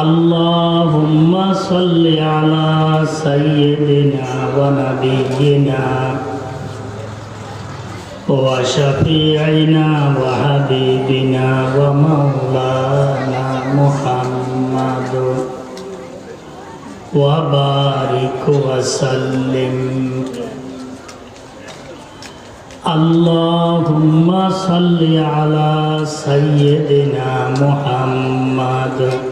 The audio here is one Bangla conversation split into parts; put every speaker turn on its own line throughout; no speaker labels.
اللهم صل على سيدنا ونبينا وشفيعنا وحبيبنا ومولانا محمد. وبارك وسلم. اللهم صل على سيدنا محمد.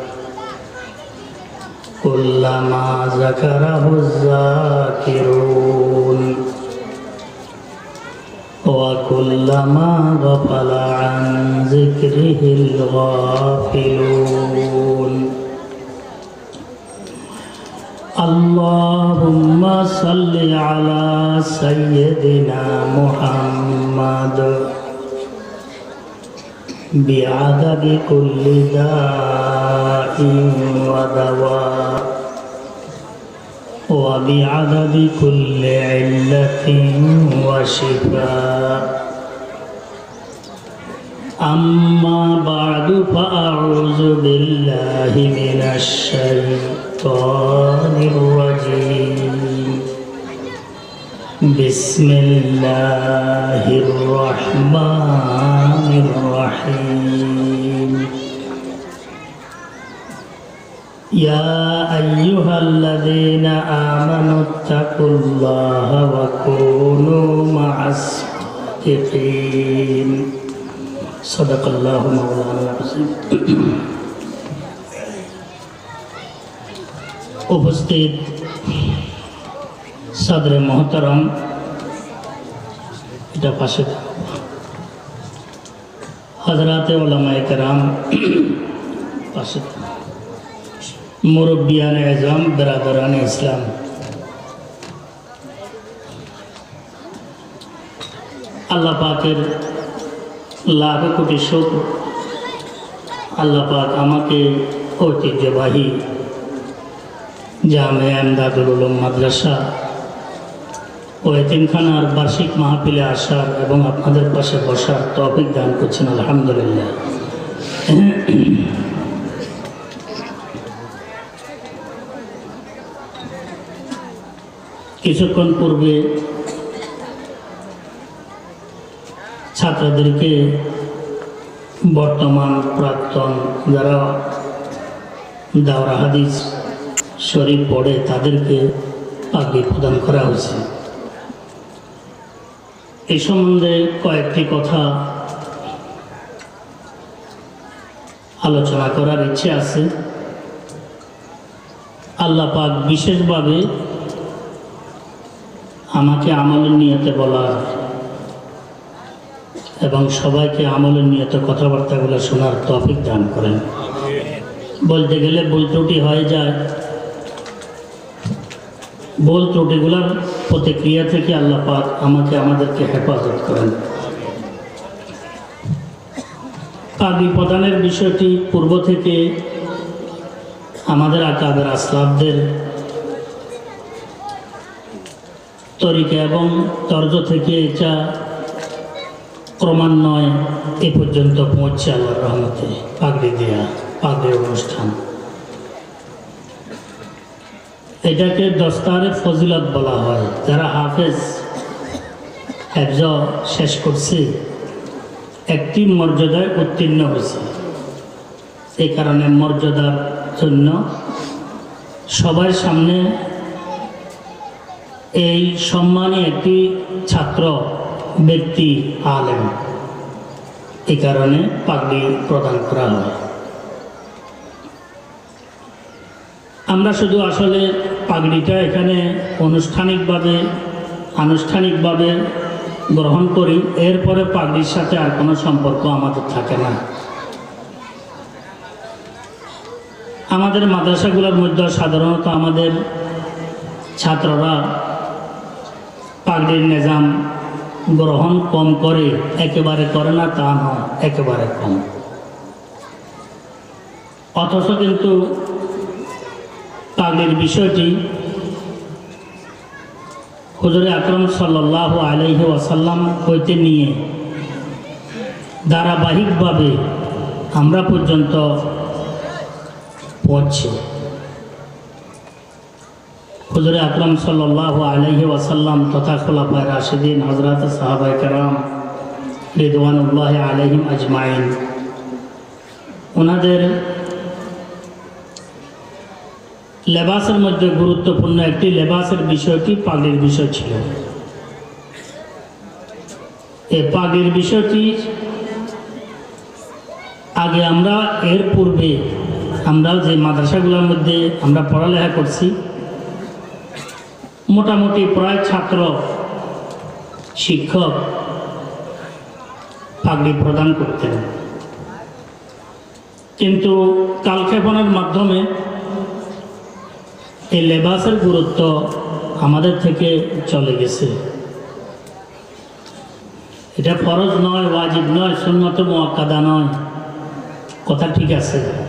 كلما ذكره الذاكرون. وكلما غفل عن ذكره الغافلون. اللهم صل على سيدنا محمد. بعدد كل داء ودواء. وبعدد كل علة وشفاء. أما بعد فأعوذ بالله من الشيطان الرجيم. بسم الله الرحمن الرحيم. يا أيها الذين آمنوا اتقوا الله وكونوا مع الصادقين صدق الله مولانا العظيم উপস্থিত সদরে মহতরম এটা পাশে হজরাতে ওলামায় কেরাম পাশে মুরব্বিয়ান এজম বেরাদরান ইসলাম। আল্লাহ পাকের লাখ কোটি শোক আল্লাহ পাক আমাকে ঐতিহ্যবাহী জামে আমদাদুল উলুম মাদ্রাসা ও এতিমখানার বার্ষিক মাহফিলে আসার এবং আপনাদের পাশে বসার তফিক দান করছেন, আলহামদুলিল্লাহ। কিছুক্ষণ পূর্বে ছাত্রদেরকে বর্তমান প্রাক্তন যারা দাওরা হাদিস শরীফ পড়ে তাদেরকে পাগড়ি প্রদান করা হয়েছে। এই সম্বন্ধে কয়েকটি কথা আলোচনা করার ইচ্ছে আছে। আল্লাহ পাক বিশেষভাবে আমাকে আমলের নিয়তে বলার এবং সবাইকে আমলের নিয়তে কথাবার্তাগুলো শোনার তফিক দান করেন। বলতে গেলে ভুল ত্রুটি হয়ে যায়। ভুল ত্রুটিগুলোর প্রতিক্রিয়া থেকে আল্লাহ পাক আমাকে, আমাদেরকে হেফাজত করেন। পাগড়ি প্রদানের বিষয়টি পূর্ব থেকে আমাদের আকাদের আসলাবদের তরিকা এবং তর্জ থেকে এটা ক্রমান্বয়ে এ পর্যন্ত পৌঁছে আল্লাহর রহমতে পাগড়ি দেয়া, পাগড়ি অনুষ্ঠান। এটাকে দস্তারে ফজিলত বলা হয়। যারা হাফেজ হেফজ শেষ করছে, একটি মর্যাদায় উত্তীর্ণ হয়েছে। এই কারণে মর্যাদার জন্য সবার সামনে এই সম্মানী একটি ছাত্র ব্যক্তি আলেম। এই কারণে পাগড়ি প্রদান করা হয়। আমরা শুধু আসলে পাগড়িটা এখানে আনুষ্ঠানিকভাবে আনুষ্ঠানিকভাবে গ্রহণ করি, এরপরে পাগড়ির সাথে আর কোনো সম্পর্ক আমাদের থাকে না। আমাদের মাদ্রাসাগুলোর মধ্যে সাধারণত আমাদের ছাত্ররা পাগড়ির নিজাম গ্রহণ কম করে, একেবারে করে না, তা নয়, একেবারে কম। অথচ কিন্তু পাগড়ির বিষয়টি হুজুরে আকরম সাল্লাহ আলহি ওয়াসাল্লাম হইতে নিয়ে ধারাবাহিকভাবে আমরা পর্যন্ত পৌঁছে। হুজুরে আকরম সাল্লাহ আলহি ওয়াসাল্লাম তথা খোলাফায় রাশিদিন হজরত সাহাবাই কারাম রিদওয়ানুল্লাহ আলহিম আজমাইন। ওনাদের লেবাসের মধ্যে গুরুত্বপূর্ণ একটি লেবাসের বিষয়টি পাগড়ির বিষয় ছিল। এই পাগড়ির বিষয়টি আগে আমরা এর পূর্বে আমরা যে মাদ্রাসাগুলোর মধ্যে আমরা পড়ালেখা করছি মোটামুটি প্রায় ছাত্র শিক্ষক পাগড়ি প্রদান করতেন। কিন্তু কালক্ষেপণের মাধ্যমে এই লেবাসের গুরুত্ব আমাদের থেকে চলে গেছে। এটা ফরজ নয়, ওয়াজিব নয়, সুন্নত মোয়াক্কাদা নয়। কথা ঠিক আছে?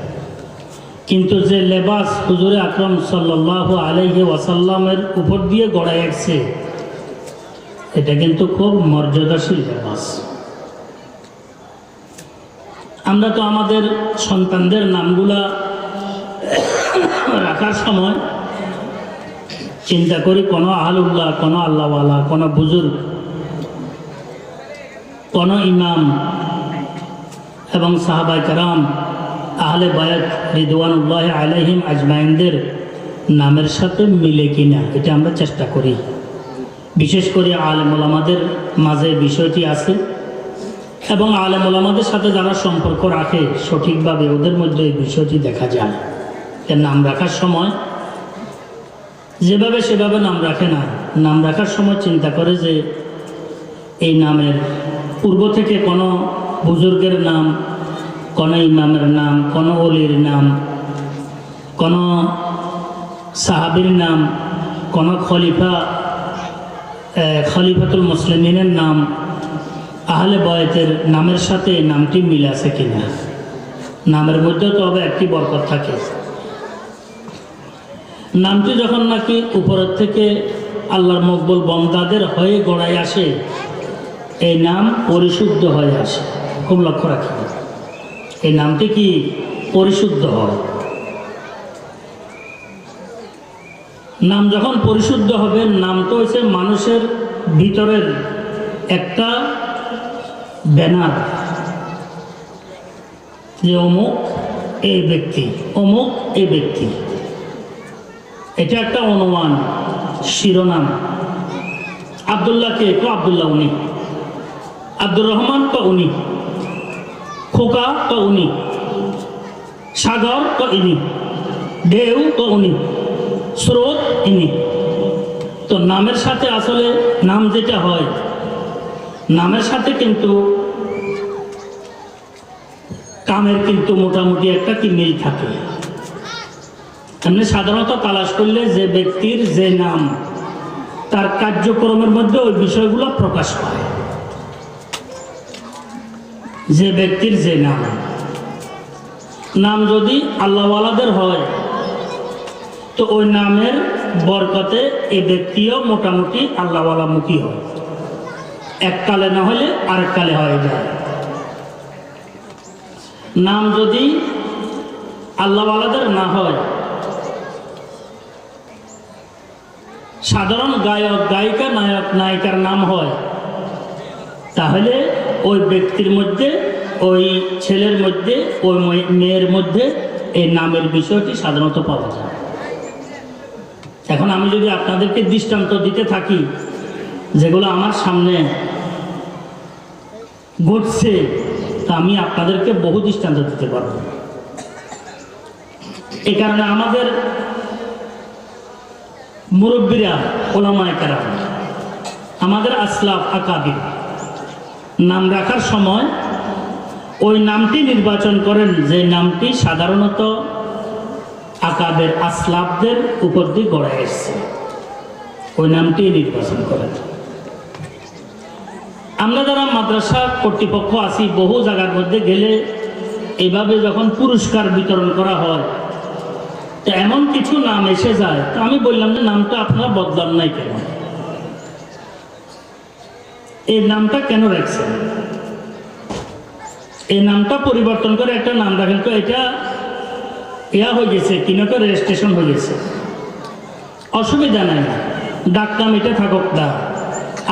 কিন্তু যে লেবাস হুজুরে আকরম সাল্লাহ আলহি ওয়াসাল্লামের উপর দিয়ে গড়াই আসছে, এটা কিন্তু খুব মর্যাদাশীল লেবাস। আমরা তো আমাদের সন্তানদের নামগুলা রাখার সময় চিন্তা করি, কোনো আহলুল্লাহ, কোনো আল্লাহওয়ালা, কোনো বুজুর্গ, কোনো ইমাম এবং সাহাবাই কারাম আহলে বায়াত রিদওয়ানুল্লাহ আলহিম আজমাইনদের নামের সাথে মিলে কিনা, এটা আমরা চেষ্টা করি। বিশেষ করে আলেম ওলামাদের মাঝে বিষয়টি আছে এবং আলেম ওলামাদের সাথে যারা সম্পর্ক রাখে, সঠিকভাবে ওদের মধ্যে এই বিষয়টি দেখা যায়। এর নাম রাখার সময় যেভাবে সেভাবে নাম রাখে না। নাম রাখার সময় চিন্তা করে যে এই নামের পূর্ব থেকে কোনো বুজুর্গের নাম কোনো ইমামের নাম, কোনো অলির নাম, কোনো সাহাবির নাম, কোনো খলিফা খলিফাতুল মুসলিমিনের নাম, আহলে বয়েতের নামের সাথে নামটি মিল আছে কিনা? নামের মধ্যেও তো হবে একটি বরকত থাকে। নামটি যখন নাকি উপরের থেকে আল্লাহর মকবুল বন্দাদের হয়ে গড়াই আসে, এই নাম পরিশুদ্ধ হয়ে আসে। খুব লক্ষ্য রাখি এই নামটি কি পরিশুদ্ধ হয়? নাম যখন পরিশুদ্ধ হবে, নাম তো হচ্ছে মানুষের ভিতরের একটা ব্যানার। যে অমুক এই ব্যক্তি, অমুক এই ব্যক্তি। এটা একটা অনুমান, শিরোনাম। আবদুল্লাহকে তো আবদুল্লাহ উনি? আব্দুর রহমান তো উনি? খোকা তো উনি, সাগর তো ইনি, ঢেউ তো উনি, স্রোত ইনি। তো নামের সাথে আসলে নাম যেটা হয়, নামের সাথে কিন্তু কামের কিন্তু মোটামুটি একটা কি মিল থাকে। এমনি সাধারণত তালাশ করলে যে ব্যক্তির যে নাম, তার কার্যক্রমের মধ্যে ওই বিষয়গুলো প্রকাশ পায় যে ব্যক্তির যে নাম। নাম যদি আল্লাহওয়ালাদের হয়, তো ওই নামের বরকতে এই ব্যক্তিও মোটামুটি আল্লাহওয়ালামুখী হয়। এককালে না হলে আরেককালে হয়ে যায়। নাম যদি আল্লাহওয়ালাদের না হয়, সাধারণ গায়ক, গায়িকা, নায়ক, নায়িকার নাম হয়, তাহলে ওই ব্যক্তির মধ্যে, ওই ছেলের মধ্যে, ওই মেয়ের মধ্যে এই নামের বিষয়টি সাধারণত পাওয়া যায়। এখন আমি যদি আপনাদেরকে দৃষ্টান্ত দিতে থাকি, যেগুলো আমার সামনে ঘটছে, তা আমি আপনাদেরকে বহু দৃষ্টান্ত দিতে পারব। এই কারণে আমাদের মুরব্বীরা, ওলামায় কারাম, আমাদের আসলাফ আকাবির নাম রাখার সময় ওই নামটি নির্বাচন করেন, যে নামটি সাধারণত আকাবের আসলাফদের উপর দিয়ে গড়ে এসছে। ওই নামটি নির্বাচন করেন। আমরা যারা মাদ্রাসা কর্তৃপক্ষ আছি, বহু জায়গার মধ্যে গেলে এভাবে যখন পুরস্কার বিতরণ করা হয়, তো এমন কিছু নাম এসে যায়। তো আমি বললাম যে নামটা আপনারা বদলান নাই কেন? এই নামটা কেন রাখছেন? এই নামটা পরিবর্তন করে একটা নাম রাখেন তো, এটা ইয়া হয়ে গেছে কিনকে রেজিস্ট্রেশন হয়ে গেছে। অসুবিধা নাই ডাকনাম এটা থাকুক না।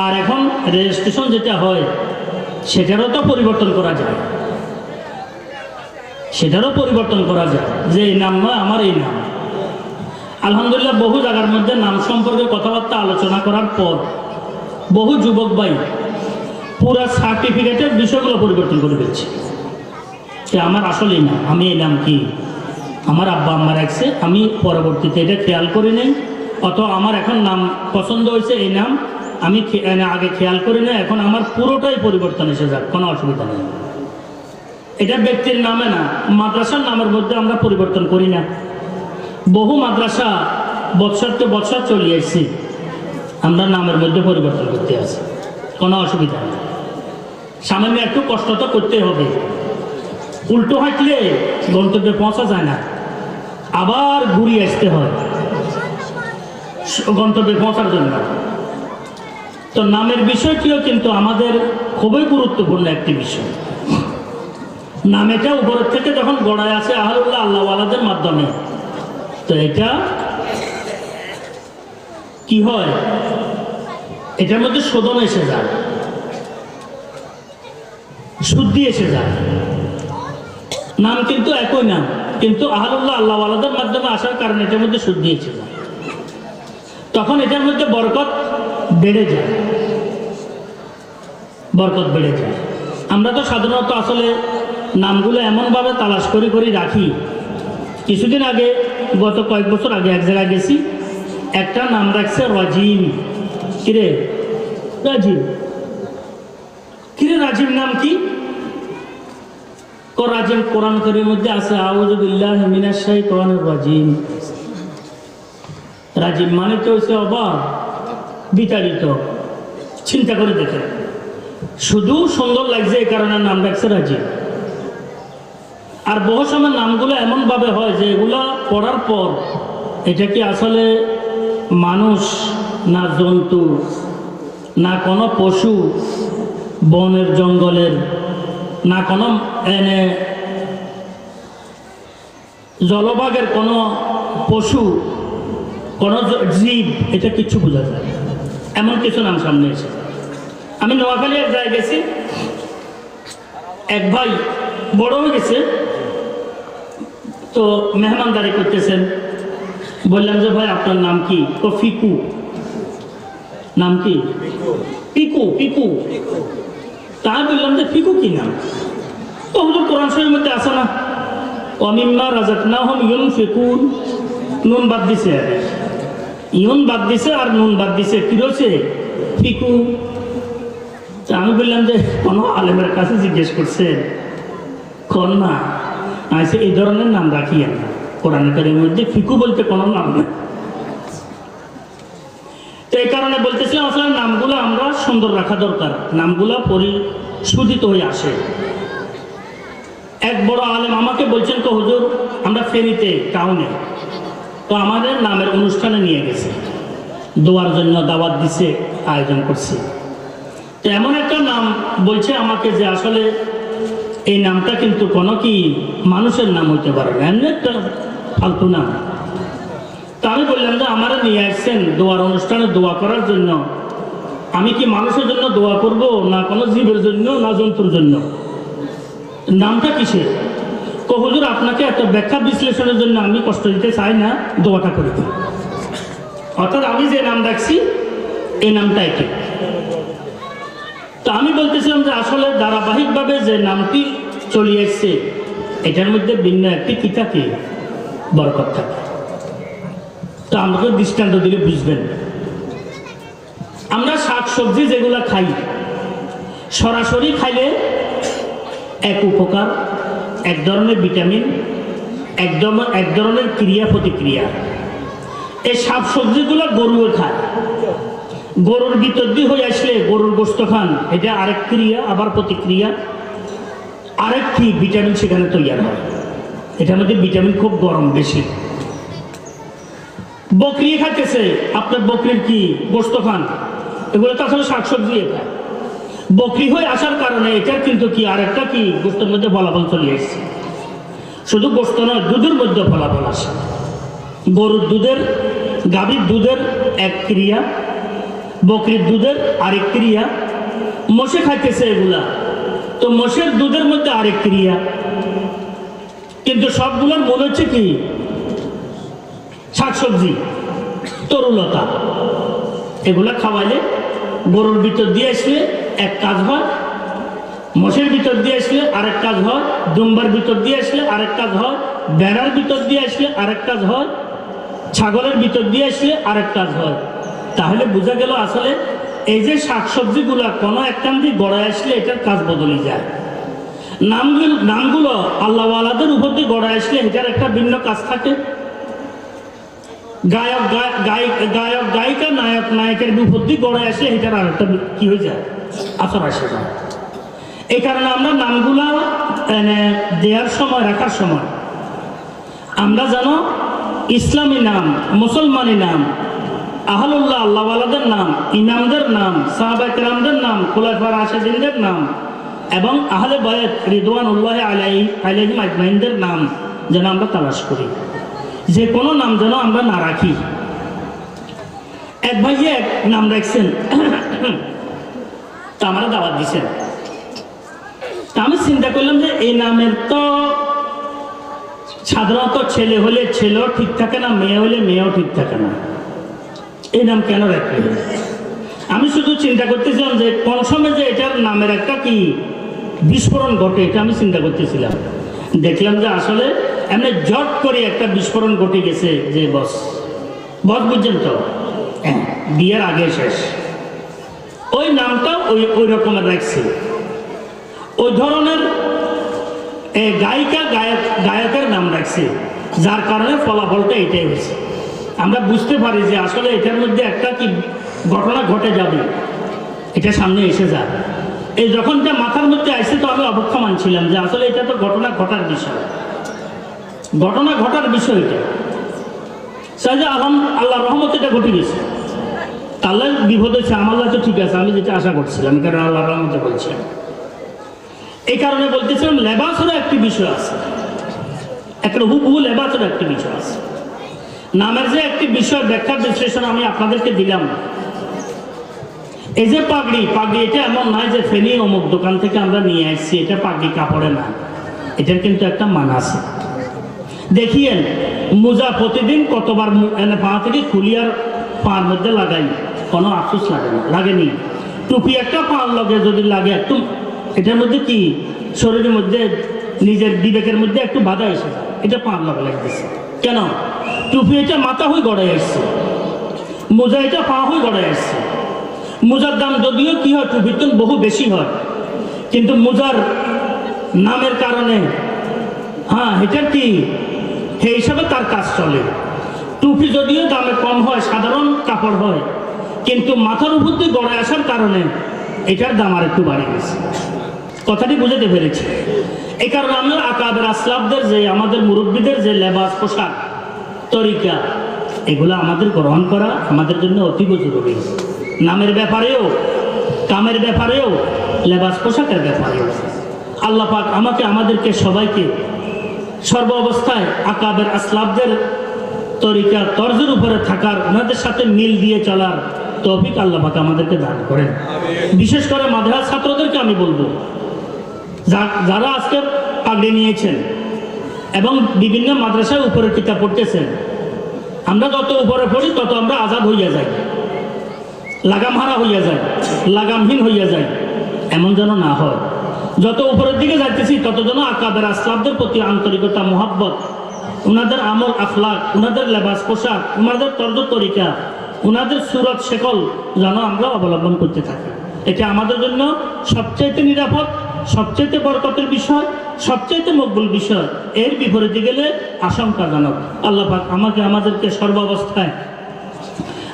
আর এখন রেজিস্ট্রেশন যেটা হয়, সেটারও তো পরিবর্তন করা যায়। সেটারও পরিবর্তন করা যায়, যে এই নাম নয়, আমার এই নাম। আলহামদুলিল্লাহ, বহু জায়গার মধ্যে নাম সম্পর্কে কথাবার্তা আলোচনা করার পর বহু যুবক ভাই পুরা সার্টিফিকেটের বিষয়গুলো পরিবর্তন করে দিচ্ছে যে আমার আসলেই না, আমি এই নাম কি? আমার আব্বা আম্মা রাখছে, আমি পরবর্তীতে এটা খেয়াল করি নাই, অত আমার এখন নাম পছন্দ হয়েছে এই নাম, আমি আগে খেয়াল করি না এখন আমার পুরোটাই পরিবর্তন এসে যাক, কোনো অসুবিধা নেই। এটা ব্যক্তির নামে না, মাদ্রাসার নামের মধ্যে আমরা পরিবর্তন করি না। বহু মাদ্রাসা বৎসর তো বৎসর চলে এসেছি আমরা নামের মধ্যে পরিবর্তন করতে আছি। কোনো অসুবিধা নেই। সামান্য একটু কষ্ট তো করতে হবে। উল্টো হাঁটলে গন্তব্যে পৌঁছা যায় না। আবার ঘুরিয়ে আসতে হয়। গন্তব্যে পৌঁছার জন্য। তো নামের বিষয়টিও কিন্তু আমাদের খুবই গুরুত্বপূর্ণ একটি বিষয়। নাম এটা উপরের থেকে যখন গড়ায় আছে আহরুল্লাহ আল্লাহওয়ালাদের মাধ্যমে। তো এটা কি হয়? এটার মধ্যে শোধন এসে যায়। শুদ্ধি এসে যায়। নাম কিন্তু একই নাম, কিন্তু আহরুল্লাহ আলাদার মাধ্যমে আসার কারণে এটার মধ্যে শুদ্ধি এসে যায়। তখন এটার মধ্যে বরকত বেড়ে যায়। বরকত বেড়ে যায়। আমরা তো সাধারণত আসলে নামগুলো এমনভাবে তালাশ করে করে, রাখি। কিছুদিন আগে, গত কয়েক বছর আগে এক জায়গায় গেছি, একটা নাম রাখছে রাজিম। কিরে? রাজীব। কিরে রাজিম নাম কি? রাজিম কোরআন করির মধ্যে আছে আউজুবিল্লাহ মিনাশ শাইতানির রাজিম। রাজিম মানে তো হচ্ছে অবাক? বিতাড়িত। চিন্তা করে দেখে শুধু সুন্দর লাগছে এই কারণে নাম রাখছে রাজিম আর বহু সময় নামগুলো এমনভাবে হয় যে এগুলো পড়ার পর এটা কি আসলে মানুষ না জন্তু, না কোনো পশু বনের জঙ্গলের, না কোনো এনে জলভাগের কোনো পশু, কোনো জীব, এটা কিচ্ছু বোঝা যায়। এমন কিছু নাম সামনে এসে আমি নোয়াখালী এক জায়গায় গেছি। এক ভাই বড় হয়ে গেছে। তো মেহমানদারি করতেছেন। বললাম যে, ভাই, আপনার নাম কি? তো ফিকু নাম কি? পিকু পিকু। তাই বললাম যে ফিকু কি নাম? তো হুজুর কোরআন শরীর মধ্যে আসে না? অমিম্মা রাজাক না হম ইউন ফিকুন নুন বাদ দিছে। ইউন বাদ দিছে আর নুন বাদ দিছে। কি রয়েছে? তা আমি বললাম যে, কোনো আলেমের কাছে জিজ্ঞেস করছে, কোন না? আচ্ছা এই ধরনের নাম রাখি না কোরআন কারির মধ্যে ফিকু বলতে কোনো নাম নেই। তো এই কারণে বলতেছিলাম, আসলে নামগুলো আমরা সুন্দর রাখা দরকার। নামগুলো পরিশোধিত হয়ে আসে। এক বড় আলেম আমাকে বলছেন তো, হুজুর, আমরা ফেরিতে টাউনে তো আমাদের নামের অনুষ্ঠানে নিয়ে গেছে। দোয়ার জন্য দাওয়াত দিছে, আয়োজন করছি। তো এমন একটা নাম বলছে আমাকে যে, আসলে এই নামটা কিন্তু কোনো কি মানুষের নাম হইতে পারে না। এমনি একটা ফালতু নাম। তা আমি বললাম যে আমার নিয়ে আসছেন দোয়ার অনুষ্ঠানে দোয়া করার জন্য। আমি কি মানুষের জন্য দোয়া করব না কোনো জীবের জন্য, না জন্তুর জন্য? নামটা কিসের? তো হুজুর, আপনাকে এত ব্যাখ্যা বিশ্লেষণের জন্য আমি কষ্ট দিতে চাই না, দোয়াটা করে দিই অর্থাৎ আমি যে নাম রাখছি এই নামটা একে। তো আমি বলতেছিলাম যে আসলে ধারাবাহিকভাবে যে নামটি চলিয়ে এসছে, এটার মধ্যে ভিন্ন একটি কি থাকে বরকত থাকে। তো আমাকে দৃষ্টান্ত দিলে বুঝবেন। আমরা শাক সবজি যেগুলো খাই, সরাসরি খাইলে এক উপকার, এক ধরনের ভিটামিন একদম এক ধরনের ক্রিয়া প্রতিক্রিয়া। এই শাক সবজিগুলো গরুও খায়। গরুর ভিতর দিয়ে হয়ে আসলে গরুর গোস্ত খান, এটা আরেক ক্রিয়া, আবার প্রতিক্রিয়া। আরেকটি ভিটামিন সেখানে তৈরি হয়। এটার মধ্যে ভিটামিন খুব গরম, বেশি। বকরি খাইতেছে। আপনার বকরির কি গোস্ত খান? এগুলো তো আসলে শাকসবজি এটা। বকরি হয়ে আসার কারণে এটার কিন্তু কি আরেকটা কি গোস্তের মধ্যে ফলাফল চলে এসছে শুধু গোস্ত নয়, দুধের মধ্যে ফলাফল আসে। গরুর দুধের, গাভীর দুধের এক ক্রিয়া, বকরির দুধের আরেক ক্রিয়া, মোষে খাইতেছে এগুলা। তো মোষের দুধের মধ্যে আরেক ক্রিয়া। কিন্তু সবগুলোর মনে হচ্ছে কি? শাকসবজি তরুলতা এগুলা খাওয়াইলে গরুর ভিতর দিয়ে আসলে এক কাজ হয়, মোষের ভিতর দিয়ে আসলে আরেক কাজ হয়, দুম্বার ভিতর দিয়ে আসলে আরেক কাজ হয়, বেড়ার ভিতর দিয়ে আসলে আরেক কাজ হয়, ছাগলের ভিতর দিয়ে আসলে আরেক কাজ হয়। তাহলে বোঝা গেল আসলে এই যে শাকসবজিগুলো কোনো একখান দিয়ে গড়ায় আসলে এটার কাজ বদলে যায়। নামগুলো নামগুলো আল্লাহওয়ালাদের উপর দিয়ে গড়ায় আসলে এটার একটা ভিন্ন কাজ থাকে। গায়ক গায়- গায়ক গায়ক নায়ক নায়কের উপর গড়ে আসলে এটার আর একটা কি হয়ে যায়? আসর আসে যায় এই কারণে আমরা নামগুলা এনে, দেওয়ার সময় রাখার সময় আমরা যেন ইসলামী নাম মুসলমানি নাম আহলুল্লাহ আল্লাহওয়ালাদের নাম ইমামদের নাম সাহাবাক রামদের নাম খুলাফার আশেদিনদের নাম এবং আহলে বয়ত রিদওয়ান উল্লাহ আলাই আলহিম আজমাইনদের নাম যেন আমরা তালাশ করি। যে কোনো নাম যেন আমরা না রাখি। এক ভাইয়ে এক নাম রাখছেন। তা আমরা দাওয়াত দিছেন। আমি চিন্তা করলাম যে এই নামের তো সাধারণত ছেলে হলে ছেলেও ঠিক থাকে না, মেয়ে হলে মেয়েও ঠিক থাকে না। এই নাম কেন রাখবে? আমি শুধু চিন্তা করতেছিলাম যে কোন সময় যে এটার নামের একটা কি বিস্ফোরণ ঘটে, এটা আমি চিন্তা করতেছিলাম। দেখলাম যে আসলে এমনি জট করে একটা বিস্ফোরণ ঘটে গেছে যে বস। বস বুঝছেন তো? হ্যাঁ, বিয়ের আগে শেষ। ওই নামটাও ওই ওই রকমের রাখছে। ওই ধরনের গায়িকা গায়ক গায়কের নাম রাখছে যার কারণে ফলাফলটা এটাই হয়েছে। আমরা বুঝতে পারি যে আসলে এটার মধ্যে একটা কি ঘটনা ঘটে যাবে। এটা সামনে এসে যায় এই যখনটা মাথার মধ্যে আসছে তো আমি অপেক্ষা মানছিলাম যে আসলে এটা তো ঘটনা ঘটার বিষয়। ঘটনা ঘটার বিষয় এটা। সাজা আলহাম আল্লাহ রহমত এটা ঘটে গেছে। আল্লাহ বিপদ হয়েছে, আমার তো ঠিক আছে, আমি যেটা আশা করছিলাম কারণ আল্লাহ রহমতে বলছিলাম এই কারণে বলতেছিলাম, লেবাসেরও একটি বিষয় আছে। একটা হুবহু লেবাসেরও একটি বিষয় আছে। নামের যে একটি বিষয় ব্যাখ্যা বিশ্লেষণ আমি আপনাদেরকে দিলাম। এই যে পাগড়ি পাগড়ি এটা এমন নয় যে ফেনি অমুক দোকান থেকে আমরা নিয়ে আসছি, এটা পাগড়ি কাপড়ে না এটার কিন্তু একটা মান আছে। দেখিয়েন, মোজা প্রতিদিন কতবার এনে পা থেকে খুলিয়ার পার মধ্যে লাগাই। কোনো আফসোস লাগে না, লাগেনি। টুপি একটা পার লগে যদি লাগে একটু, এটার মধ্যে কি? শরীরের মধ্যে, নিজের বিবেকের মধ্যে একটু বাধা এসে যায় এটা পার লগে লাগতেছে কেন? টুপি এটা মাথা হয়ে গড়াই আসছে। মোজা এটা পা হয়ে গড়াই আসছে। মোজার দাম যদিও কি হয়, টুপির তো বহু বেশি হয়। কিন্তু মোজার নামের কারণে হ্যাঁ এটার কি? সেই হিসাবে তার কাজ চলে। টুপি যদিও দামে কম হয়, সাধারণ কাপড় হয়, কিন্তু মাথার উপর দিয়ে গড়ে আসার কারণে এটার দাম আর একটু বাড়ে গেছে কথাটি বুঝাতে পেরেছি। এই কারণে আমরা আকাবের আসলাফদের যে, আমাদের মুরব্বীদের যে লেবাস, পোশাক, তরিকা, এগুলো আমাদের গ্রহণ করা আমাদের জন্য অতীব জরুরি। নামের ব্যাপারেও, কামের ব্যাপারেও, লেবাস পোশাকের ব্যাপারেও। আল্লাহ পাক আমাকে, আমাদেরকে সবাইকে সর্ব অবস্থায় আকাবের আসলাবদের তরিকা, তর্জের উপরে থাকার, ওনাদের সাথে মিল দিয়ে চলার তৌফিক আল্লাহ আমাদেরকে দান করেন। বিশেষ করে মাদ্রাস ছাত্রদেরকে আমি বলব যারা আজকে পাগড়ি নিয়েছেন এবং বিভিন্ন মাদ্রাসায় উপরে কিতাব পড়তেছেন, আমরা যত উপরে পড়ি তত আমরা আজাদ হইয়া যাই, লাগামহারা হইয়া যায় লাগামহীন হইয়া যায় এমন যেন না হয়। যত উপরের দিকে যাইতেছি, তত যেন আকাবের আসলাবদের প্রতি আন্তরিকতা, মোহাব্বত ওনাদের আমল, আখলাক ওনাদের লেবাস পোশাক ওনাদের তর্জ তরিকা ওনাদের সুরত শেকল যেন আমরা অবলম্বন করতে থাকি। এটা আমাদের জন্য সবচাইতে নিরাপদ, সবচাইতে বরকতের বিষয়, সবচাইতে মকবুল বিষয়। এর বিপরীতে গেলে আশঙ্কাজনক। আল্লাহ পাক আমাকে, আমাদেরকে সর্বাবস্থায়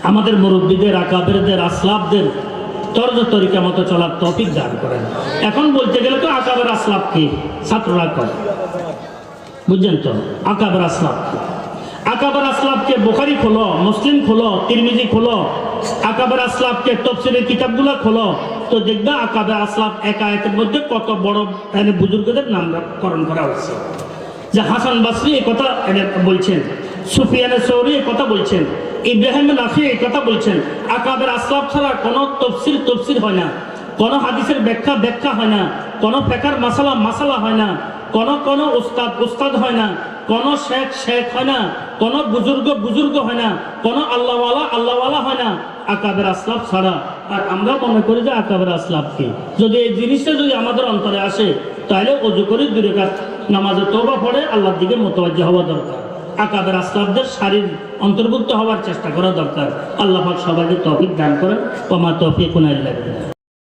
আমাদের মুরব্বীদের, আকাবেরদের আসলাবদের তর্জ তরিকা মতো চলার তফিক দান করেন। এখন বলতে গেলে তো আকাবের আসলাব কি? ছাত্ররা কয়। বুঝছেন তো? আকাবের আসলাব কি? আকাবের আসলাবকে বোখারি খোলো, মুসলিম খোলো, তিরমিজি খোলো? আকাবের আসলাবকে তফসিলের কিতাবগুলো খোলো? তো দেখবে আকাবের আসলাব এক আয়াতের মধ্যে কত বড় মানে বুজুর্গদের নামকরণ করা হয়েছে। যে হাসান বাসরি এই কথা বলছেন সুফিয়ানের সৌরি এই কথা বলছেন ইব্রাহিম নাফি এই কথা বলছেন, আকাবের আসলাব ছাড়া কোনো তফসির তফসির হয় না, কোনো হাদিসের ব্যাখ্যা ব্যাখ্যা হয় না, কোনো ফেকার মাসালা মাসালা হয় না, কোন কোন উস্তাদ উস্তাদ হয় না, কোন শেখ শেখ হয় না, কোন বুজুর্গ বুজুর্গ হয় না, কোন আল্লাহওয়ালা আল্লাহওয়ালা হয় না, আকাবের আসলাফ ছাড়া। আর আমরা মনে করি যে আকাবের আসলাফ কি? যদি এই জিনিসটা যদি আমাদের অন্তরে আসে তাহলে অজু করে দূরে কাজ নামাজে তোবা পড়ে আল্লাহর দিকে মোতবাজ্য হওয়া দরকার। আকাবের আসলাবদের শারীর অন্তর্ভুক্ত হওয়ার চেষ্টা করা দরকার। আল্লাহ সবাইকে তফিক দান করেন। ওমা তৌফিক উনাইল্লাহ